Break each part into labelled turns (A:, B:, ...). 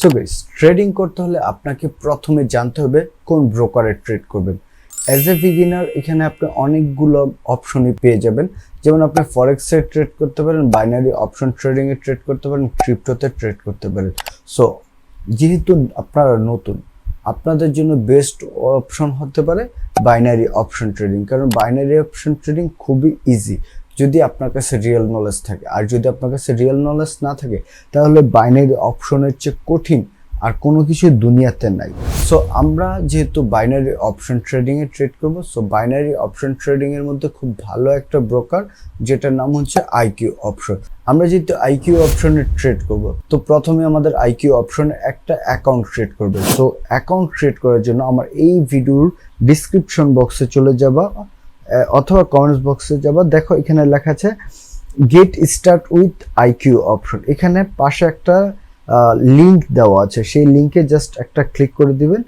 A: So guys trading করতে হলে আপনাকে প্রথমে জানতে হবে কোন ব্রোকারে ট্রেড করবেন। অ্যাজ এ বিগিনার এখানে আপনি অনেকগুলো অপশনই পেয়ে যাবেন। যেমন আপনি ফরেক্সে ট্রেড করতে পারেন বাইনারি অপশন ট্রেডিংয়ে ট্রেড করতে পারেন ক্রিপ্টোতে ট্রেড করতে পারেন। সো যেহেতু আপনারা নতুন, আপনাদের জন্য বেস্ট অপশন হতে পারে বাইনারি অপশন ট্রেডিং কারণ বাইনারি অপশন ট্রেডিং খুবই ইজি যদি আপনার কাছে রিয়েল নলেজ থাকে। আর যদি আপনার কাছে রিয়েল নলেজ না থাকে, তাহলে বাইনারি অপশনের চেয়ে কঠিন আর কোনো কিছু দুনিয়াতে নাই। সো আমরা যেহেতু বাইনারি অপশন ট্রেডিংয়ে ট্রেড করব সো বাইনারি অপশন ট্রেডিংয়ের মধ্যে খুব ভালো একটা ব্রোকার যেটার নাম হচ্ছে আইকিউ অপশন আমরা যেহেতু আইকিউ অপশনে ট্রেড করব, তো প্রথমে আমাদের আইকিউ অপশনে একটা অ্যাকাউন্ট ক্রিয়েট করবে। সো অ্যাকাউন্ট ক্রিয়েট করার জন্য আমার এই ভিডিওর ডিসক্রিপশন বক্সে চলে যাবা। অথবা কমেন্টস বক্সে যাবা। দেখো, এখানে লেখা আছে get start with IQ option এখানে পাশে একটা লিংক দেওয়া আছে। সেই লিংকে জাস্ট একটা ক্লিক করে দিবেন।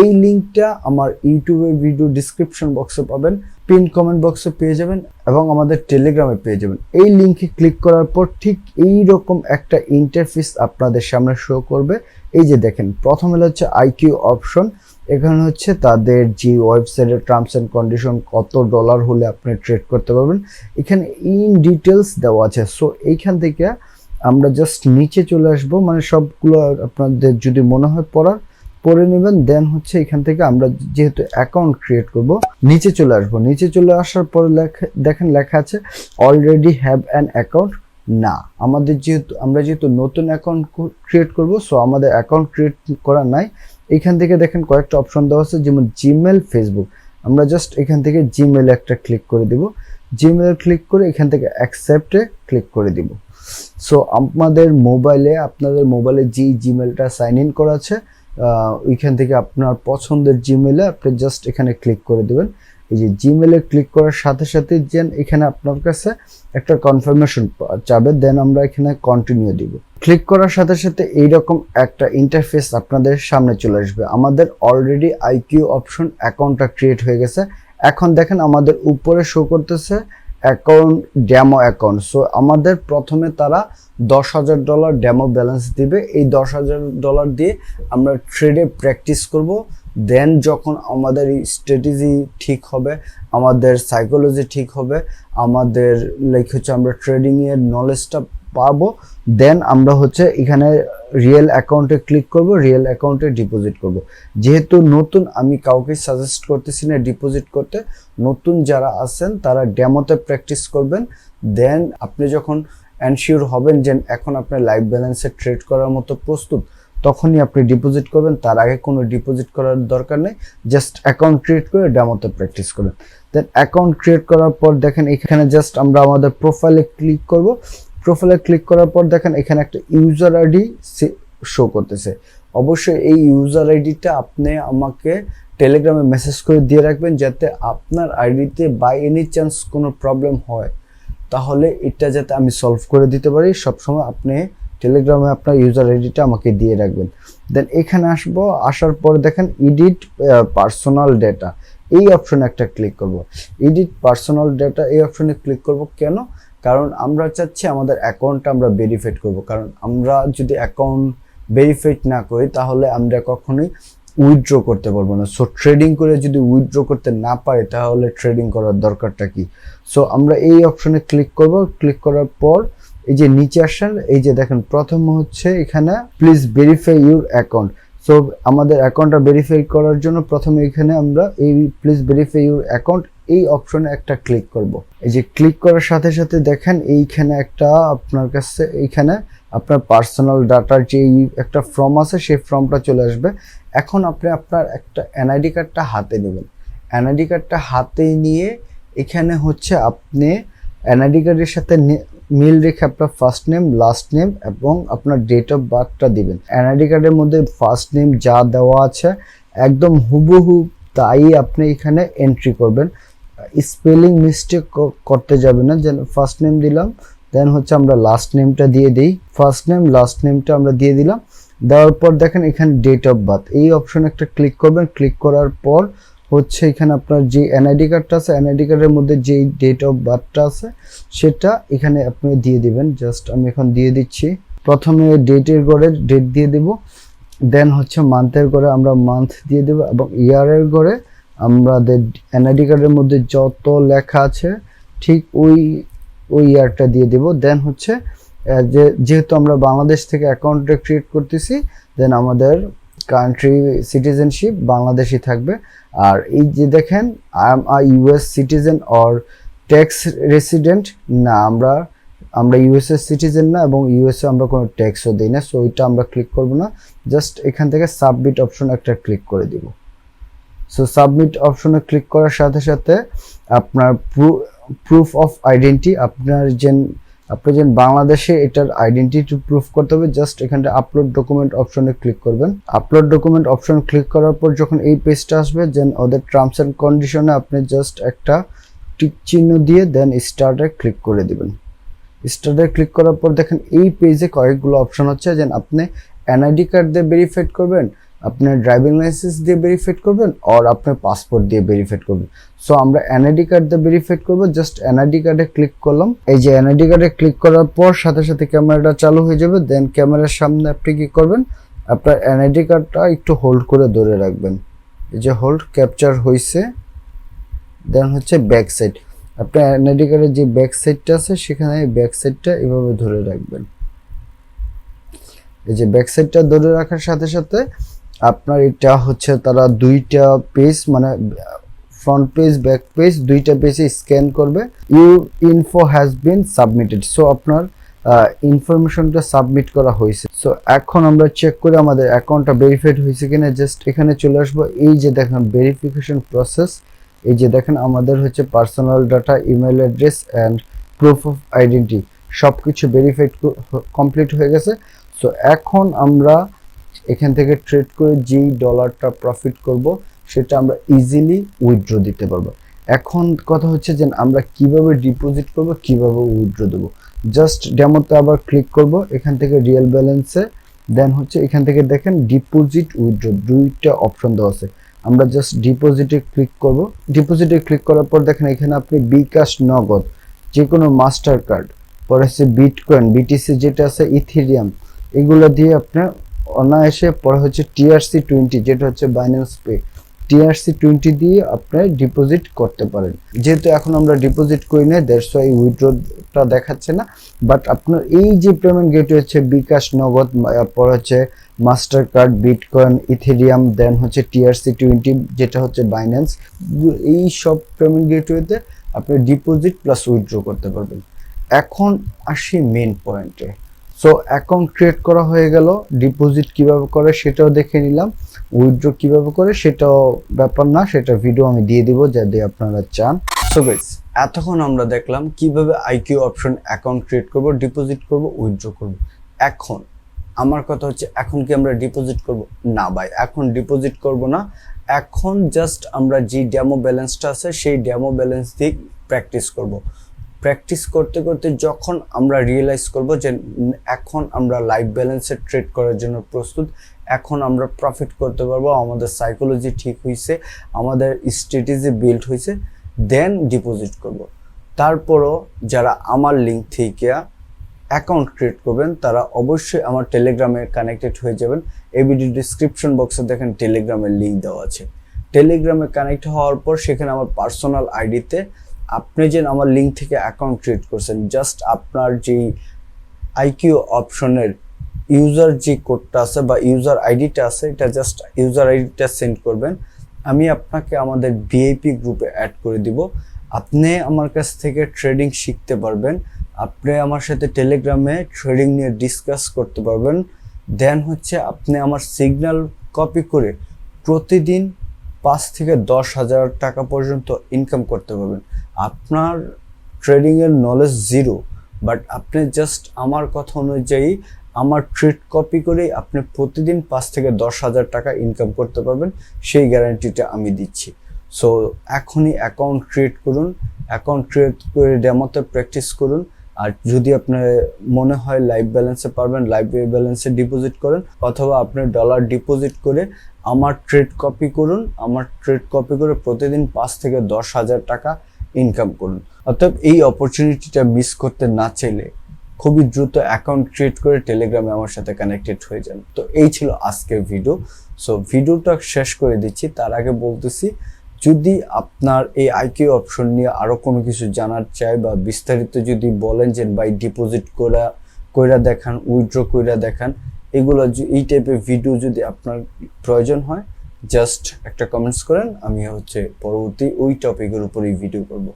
A: এই লিংকটা আমার ইউটিউবের ভিডিও ডিসক্রিপশন বক্সে পাবেন পিন কমেন্ট বক্সে পেয়ে যাবেন এবং আমাদের টেলিগ্রামে পেয়ে যাবেন। এই লিংকে ক্লিক করার পর ঠিক এই রকম একটা ইন্টারফেস আপনাদের সামনে শো করবে। এই যে দেখেন, প্রথমে হচ্ছে আইকিউ অপশন এখানে হচ্ছে তাদের যে ওয়েবসাইটের টার্মস অ্যান্ড কন্ডিশন কত ডলার হলে আপনি ট্রেড করতে পারবেন, এখানে ইন ডিটেলস দেওয়া আছে। সো এইখান থেকে আমরা জাস্ট নিচে চলে আসব মানে সবগুলো আপনাদের যদি মনে হয় পড়ার পড়ে নেবেন দেন হচ্ছে এখান থেকে আমরা যেহেতু অ্যাকাউন্ট ক্রিয়েট করব, নিচে চলে আসব। নিচে চলে আসার পরে লেখা দেখেন লেখা আছে অলরেডি হ্যাভ অ্যান অ্যাকাউন্ট না। আমাদের যেহেতু আমরা যেহেতু নতুন অ্যাকাউন্ট ক্রিয়েট করব সো আমাদের অ্যাকাউন্ট ক্রিয়েট করা নাই। এখান থেকে দেখেন কয়েকটা অপশন দেওয়া আছে, যেমন জিমেল ফেসবুক আমরা জাস্ট এখান থেকে জিমেল একটা ক্লিক করে দিব। জিমেল ক্লিক করে এখান থেকে অ্যাকসেপ্টে ক্লিক করে দিব। সো আমাদের মোবাইলে আপনাদের মোবাইলে যেই জিমেলটা সাইন ইন করা আছে ওইখান থেকে আপনার পছন্দের জিমেলে আপনি জাস্ট এখানে ক্লিক করে দেবেন। এই যে জিমেলে ক্লিক করার সাথে সাথে যেন এখানে আপনার কাছে একটা কনফার্মেশন চাবে দেন আমরা এখানে কন্টিনিউ দিব। ক্লিক করার সাথে সাথে এইরকম একটা ইন্টারফেস আপনাদের সামনে চলে আসবে। আমাদের অলরেডি আইকিউ অপশন অ্যাকাউন্টটা ক্রিয়েট হয়ে গেছে। এখন দেখেন আমাদের উপরে শো করতেছে অ্যাকাউন্ট ড্যামো অ্যাকাউন্ট সো আমাদের প্রথমে তারা দশ হাজার ডলার ড্যামো ব্যালেন্স দিবে। এই দশ হাজার ডলার দিয়ে আমরা ট্রেডে প্র্যাকটিস করব। দেন যখন আমাদের স্ট্র্যাটেজি ঠিক হবে, আমাদের সাইকোলজি ঠিক হবে, আমাদের লাইক হচ্ছে আমরা ট্রেডিংয়ের নলেজটা পাবো দেন আমরা হচ্ছে এখানে রিয়েল অ্যাকাউন্টে ক্লিক করব রিয়েল অ্যাকাউন্টে ডিপোজিট করব। যেহেতু নতুন, আমি কাউকে সাজেস্ট করতেছি না ডিপোজিট করতে, নতুন যারা আছেন, তারা ডেমোতে প্র্যাকটিস করবেন দেন আপনি যখন অ্যানশিওর হবেন যে এখন আপনার লাইফ ব্যালেন্সে ট্রেড করার মতো প্রস্তুত তখনই আপনি ডিপোজিট করবেন, তার আগে কোনো ডিপোজিট করার দরকার নেই জাস্ট অ্যাকাউন্ট ক্রিয়েট করে ডেমোতে প্র্যাকটিস করবেন। দেন অ্যাকাউন্ট ক্রিয়েট করার পর দেখেন এখানে জাস্ট আমরা আমাদের প্রোফাইলে ক্লিক করব। প্রোফাইলে ক্লিক করার পর দেখেন এখানে একটা ইউজার আইডি শো করতেছে। অবশ্যই এই ইউজার আইডিটা আপনি আমাকে টেলিগ্রামে মেসেজ করে দিয়ে রাখবেন যাতে আপনার আইডিতে বাই এনি চান্স কোনো প্রবলেম হয়। তাহলে এটা যাতে আমি সলভ করে দিতে পারি। সবসময় আপনি টেলিগ্রামে আপনার ইউজার আইডিটা আমাকে দিয়ে রাখবেন। দেন এখানে আসব, আসার পর দেখেন এডিট পার্সোনাল ডেটা এই অপশনে একটা ক্লিক করব। এডিট পার্সোনাল ডেটা এই অপশনে ক্লিক করব কেন? কারণ আমরা চাচ্ছি আমাদের অ্যাকাউন্টটা আমরা ভেরিফাইড করব। কারণ আমরা যদি অ্যাকাউন্ট ভেরিফাইড না করি, তাহলে আমরা কখনোই উইথড্র করতে পারব না। সো ট্রেডিং করে যদি উইথড্র করতে না পারি, তাহলে ট্রেডিং করার দরকারটা কি? সো আমরা এই অপশনে ক্লিক করব। ক্লিক করার পর এই যে নিচে আসেন, এই যে দেখেন, প্রথম হচ্ছে এখানে please verify your account so আমাদের অ্যাকাউন্টটা ভেরিফাই করার জন্য প্রথমে এখানে আমরা এই প্লিজ ভেরিফাই ইউর অ্যাকাউন্ট এই অপশনে একটা ক্লিক করব। এই যে ক্লিক করার সাথে সাথে দেখেন, এইখানে একটা আপনার কাছে, এইখানে আপনার পার্সোনাল ডাটার যে একটা ফর্ম আছে, সেই ফর্মটা চলে আসবে। এখন আপনি আপনার একটা এনআইডি কার্ডটা হাতে নেবেন। এনআইডি কার্ডটা হাতে নিয়ে এখানে হচ্ছে আপনি এনআইডি কার্ডের সাথে মিল রেখে আপনার ফার্স্ট নেম লাস্ট নেম এবং আপনার ডেট অফ বার্থটা দিবেন। এনআইডি কার্ডের মধ্যে ফার্স্ট নেম যা দেওয়া আছে, একদম হুবহু তাই আপনি এখানে এন্ট্রি করবেন। স্পেলিং মিস্টেক করতে যাবে না, যেন ফার্স্ট নেম দিলাম দেন হচ্ছে আমরা লাস্ট নেমটা দিয়ে দিই। ফার্স্ট নেম লাস্ট নেমটা আমরা দিয়ে দিলাম। দেওয়ার পর দেখেন এখানে ডেট অফ বার্থ এই অপশন একটা ক্লিক করবেন। ক্লিক করার পর হচ্ছে এখানে আপনার যে এনআইডি কার্ডটা আছে এনআইডি কার্ডের মধ্যে যেই ডেট অফ বার্থটা আছে, সেটা এখানে আপনি দিয়ে দিবেন। জাস্ট আমি এখন দিয়ে দিচ্ছি। প্রথমে ডেটের গড়ে ডেট দিয়ে দেব। দেন হচ্ছে মান্থের গড়ে আমরা মান্থ দিয়ে দেবো এবং ইয়ারের করে আমাদের এনআইডি কার্ডের মধ্যে যত লেখা আছে, ঠিক ওই ওই ইয়ারটা দিয়ে দেব। দেন হচ্ছে যেহেতু আমরা বাংলাদেশ থেকে অ্যাকাউন্টটা ক্রিয়েট করতেছি দেন আমাদের কান্ট্রি সিটিজেনশিপ বাংলাদেশি থাকবে। আর এই যে দেখেন I am a US citizen or tax resident না, আমরা আমরা ইউএসএ সিটিজেন না এবং ইউএসএ আমরা কোনো ট্যাক্সও দিই না সো ওইটা আমরা ক্লিক করব না। জাস্ট এখান থেকে সাবমিট অপশন একটা ক্লিক করে দিব। সো সাবমিট অপশনে ক্লিক করার সাথে সাথে আপনার প্রুফ অফ আইডেন্টি আপনার যে আপনি যে বাংলাদেশে এটার আইডেন্টিটি প্রুফ করতে হবে। জাস্ট এখানটা আপলোড ডকুমেন্ট অপশনে ক্লিক করবেন। আপলোড ডকুমেন্ট অপশন ক্লিক করার পর যখন এই পেজটা আসবে দেন ওদের টার্মস অ্যান্ড কন্ডিশনে আপনি জাস্ট একটা টিক চিহ্ন দিয়ে দেন স্টার্টে ক্লিক করে দিবেন। স্টার্টে ক্লিক করার পর দেখেন এই পেজে কয়েকগুলো অপশন হচ্ছে যেন আপনি এনআইডি কার্ড দিয়ে ভেরিফাইড করবেন। আপনার ড্রাইভিং লাইসেন্স দিয়ে ভেরিফাইড করবেন আর আপনার পাসপোর্ট দিয়ে ভেরিফাইড করবেন। সো আমরা এনআইডি কার্ড দিয়ে ভেরিফাইড করব জাস্ট এনআইডি কার্ডে ক্লিক করলাম। এই যে এনআইডি কার্ডে ক্লিক করার পর সাথে সাথে ক্যামেরাটা চালু হয়ে যাবে দেন ক্যামেরার সামনে আপনি কি করবেন? আপনার এনআইডি কার্ডটা একটু হোল্ড করে ধরে রাখবেন। এই যে হোল্ড ক্যাপচার হয়েছে দেন হচ্ছে ব্যাক সাইড আপনার এনআইডি কার্ডের যে ব্যাক সাইডটা আছে, সেখানে ব্যাক সাইডটা এভাবে ধরে রাখবেন। এই যে ব্যাক সাইডটা ধরে রাখার সাথে সাথে আপনার এটা হচ্ছে তারা দুইটা পেজ মানে ফ্রন্ট পেজ ব্যাক পেজ দুইটা পেজে স্ক্যান করবে। You info has been submitted so আপনার ইনফরমেশনটা সাবমিট করা হয়েছে। সো এখন আমরা চেক করে আমাদের অ্যাকাউন্টটা ভেরিফাইড হয়েছে কিনা জাস্ট এখানে চলে আসব। এই যে দেখেন ভেরিফিকেশন প্রসেস এই যে দেখেন, আমাদের হচ্ছে personal data email address and proof of identity সব কিছু ভেরিফাইড কমপ্লিট হয়ে গেছে। সো এখন আমরা এখান থেকে ট্রেড করে যেই ডলারটা প্রফিট করব, সেটা আমরা ইজিলি উইথড্র দিতে পারব। এখন কথা হচ্ছে যে আমরা কীভাবে ডিপোজিট করব, কীভাবে উইথড্র দেবো। জাস্ট ডেমোতে আবার ক্লিক করব, এখান থেকে রিয়েল ব্যালেন্সে দেন হচ্ছে এখান থেকে দেখেন ডিপোজিট উইথড্র দুইটা অপশন দেওয়া আছে। আমরা জাস্ট ডিপোজিটে ক্লিক করব। ডিপোজিটে ক্লিক করার পর দেখেন এখানে আপনি বিকাশ নগদ যে কোনো মাস্টার কার্ড পরে হচ্ছে বিটকয়েন বিটিসি যেটা আছে ইথিরিয়াম এগুলো দিয়ে আপনি অনায়াসে পরে হচ্ছে টিআরসি টোয়েন্টি যেটা হচ্ছে বাইন্যান্স পে টিআরসি টোয়েন্টি দিয়ে আপনি ডিপোজিট করতে পারেন। যেহেতু এখন আমরা ডিপোজিট করি না দ্যাটস এই উইথড্রটা দেখাচ্ছে না। বাট আপনার এই যে পেমেন্ট গেট হচ্ছে বিকাশ, নগদ পর হচ্ছে Mastercard bitcoin Ethereum then হচ্ছে টিআরসি টোয়েন্টি যেটা হচ্ছে বাইন্যান্স এই সব পেমেন্ট গেটওয়েতে আপনি ডিপোজিট প্লাস উইথড্র করতে পারবেন। এখন আসি মেন পয়েন্টে সো অ্যাকাউন্ট ক্রিয়েট করা হয়ে গেল ডিপোজিট কীভাবে করে সেটাও দেখে নিলাম উইথড্র কীভাবে করে সেটাও ব্যাপার না, সেটা ভিডিও আমি দিয়ে দিব যদি আপনারা চান। সো গাইস এতক্ষণ আমরা দেখলাম কীভাবে আইকিউ অপশন অ্যাকাউন্ট ক্রিয়েট করব ডিপোজিট করব উইথড্র করব। এখন, আমার কথা হচ্ছে, এখন কি আমরা ডিপোজিট করব? না ভাই, এখন ডিপোজিট করব না। এখন জাস্ট আমরা যে ডেমো ব্যালেন্সটা আছে, সেই ডেমো ব্যালেন্স দিয়ে প্র্যাকটিস করব। প্র্যাকটিস করতে করতে যখন আমরা রিয়েলাইজ করব যে এখন আমরা লাইফ ব্যালেন্সে ট্রেড করার জন্য প্রস্তুত, এখন আমরা প্রফিট করতে পারব, আমাদের সাইকোলজি ঠিক হয়েছে আমাদের স্ট্র্যাটেজি বিল্ড হয়েছে দেন ডিপোজিট করব। তারপরও যারা আমার লিঙ্ক থেকে অ্যাকাউন্ট ক্রিয়েট করবেন, তারা অবশ্যই আমার টেলিগ্রামে কানেক্টেড হয়ে যাবেন। এই ভিডিও ডিসক্রিপশন বক্সে দেখেন টেলিগ্রামের লিঙ্ক দেওয়া আছে। টেলিগ্রামে কানেক্ট হওয়ার পর সেখানে আমার পার্সোনাল আইডিতে আপনি যে আমার লিঙ্ক থেকে অ্যাকাউন্ট ক্রিয়েট করছেন জাস্ট আপনার যেই আইকিউ অপশনের ইউজার যে কোডটা আছে বা ইউজার আইডিটা আছে, এটা জাস্ট ইউজার আইডিটা সেন্ড করবেন। আমি আপনাকে আমাদের ভিআইপি গ্রুপে অ্যাড করে দিব। আপনি আমার কাছ থেকে ট্রেডিং শিখতে পারবেন। আপনি আমার সাথে টেলিগ্রামে ট্রেডিং নিয়ে ডিসকাস করতে পারবেন। দেন হচ্ছে আপনি আমার সিগন্যাল কপি করে প্রতিদিন পাঁচ থেকে দশ হাজার টাকা পর্যন্ত ইনকাম করতে পারবেন। আপনার ট্রেডিংয়ের নলেজ জিরো বাট আপনি জাস্ট আমার কথা অনুযায়ী আমার ট্রেড কপি করেই আপনি প্রতিদিন পাঁচ থেকে দশ হাজার টাকা ইনকাম করতে পারবেন, সেই গ্যারান্টিটা আমি দিচ্ছি। সো এখনই অ্যাকাউন্ট ক্রিয়েট করুন অ্যাকাউন্ট ক্রিয়েট করে ডেমোতে প্র্যাকটিস করুন, আর যদি আপনার মনে হয় লাইভ ব্যালেন্সে পারবেন লাইভ ব্যালেন্সে ডিপোজিট করেন, অথবা আপনি ডলার ডিপোজিট করে আমার ট্রেড কপি করুন, আমার ট্রেড কপি করে প্রতিদিন পাঁচ থেকে দশ হাজার টাকা ইনকাম করুন। অর্থাৎ এই অপরচুনিটিটা মিস করতে না চাইলে খুবই দ্রুত অ্যাকাউন্ট ক্রিয়েট করে টেলিগ্রামে আমার সাথে কানেক্টেড হয়ে যান। তো এই ছিল আজকের ভিডিও সো ভিডিওটা শেষ করে দিচ্ছি। তার আগে বলতেছি, যদি আপনার এই আইকিউ অপশন নিয়ে আরও কোনো কিছু জানার চাই বা বিস্তারিত যদি বলেন যে বাই ডিপোজিট করা কইরা দেখান উইথড্র কইরা দেখান, এগুলো এই টাইপের ভিডিও যদি আপনার প্রয়োজন হয় জাস্ট একটা কমেন্টস করেন, আমি হচ্ছে পরবর্তী ওই টপিকের উপরেই ভিডিও করব।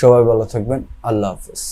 A: সবাই ভালো থাকবেন, আল্লাহ হাফেজ।